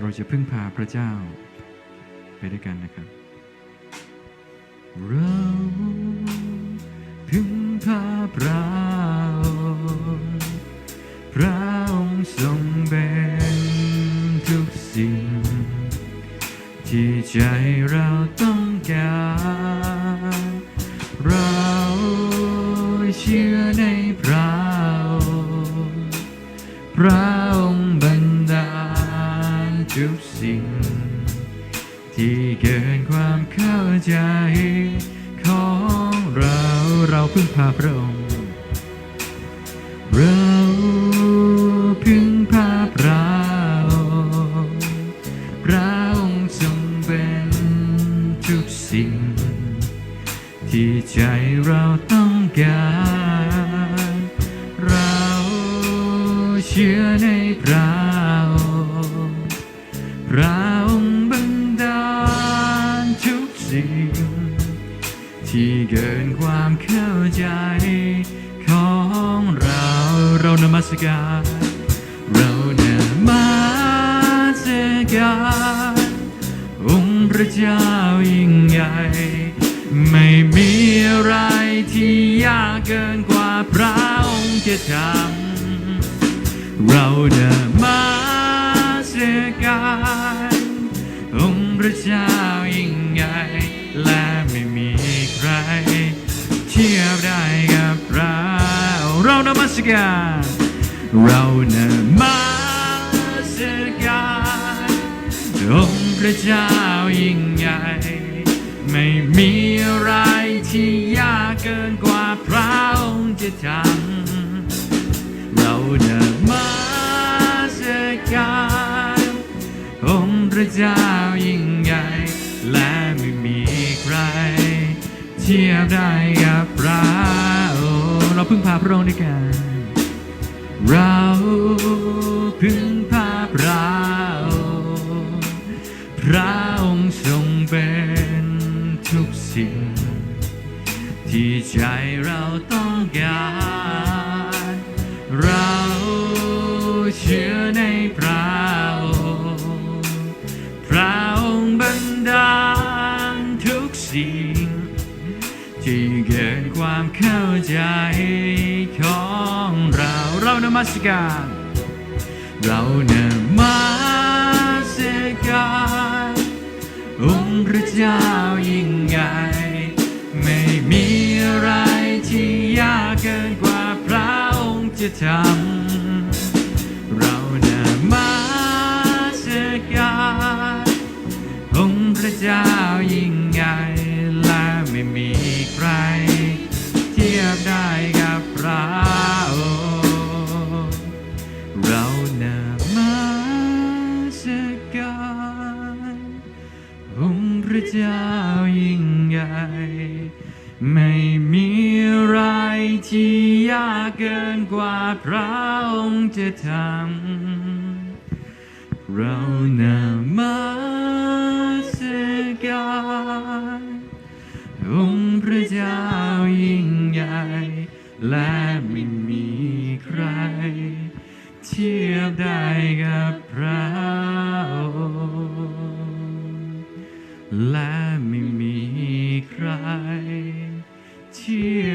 เราจะพึ่งพาพระเจ้าไปด้วยกันนะครับ เราพึ่งพาพระองค์พระองค์ทรงเป็นทุกสิ่ง ที่ใจเราต้องการ เราเชื่อใน ทุกสิ่ง ที่เกินความเข้าใจของเราเราพึ่งพาพระองค์เราพึ่งพาพระองค์พระองค์ทรงเป็นทุกสิ่ง ที่ใจเราต้องการเราเชื่อในพระ พระองค์บันดาลทุกสิ่ง ที่เกินความเข้าใจของเราเรานมัสการเรานมัสการองค์พระเจ้ายิ่งใหญ่ ไม่มีอะไรที่ยากเกินกว่าพระองค์จะทำเราเดินมา ระเจ้ายิ่งใหญ่และไม่มีใคร เทียบได้กับเราเรานมัสการเราเดินมาเสียกันองค์พระเจ้ายิ่งใหญ่ ไม่มีอะไรที่ยากเกินกว่าพระองค์จะทำเราเดินมาสการองค์พระเจ้า ใครเทียบได้กับพระองค์เราพึ่งพาพระองค์ด้วยกัน เราพึ่งพาพระองค์พระองค์ทรงเป็นทุกสิ่ง ที่ใจเราต้องการ เราเชื่อในพระ เกินความเข้าใจของเราเรานมัสการ เรานมัสการองค์พระเจ้ายิ่งใหญ่ไม่มีอะไรที่ยากเกินกว่าพระองค์จะทำเรานมัสการองค์พระเจ้า พระเจ้ายิ่งใหญ่ ไม่มีอะไรที่ยากเกินกว่าพระองค์จะทำ เรานามัสการองค์พระเจ้ายิ่งใหญ่ และไม่มีใคร เทียบได้กับพระ เ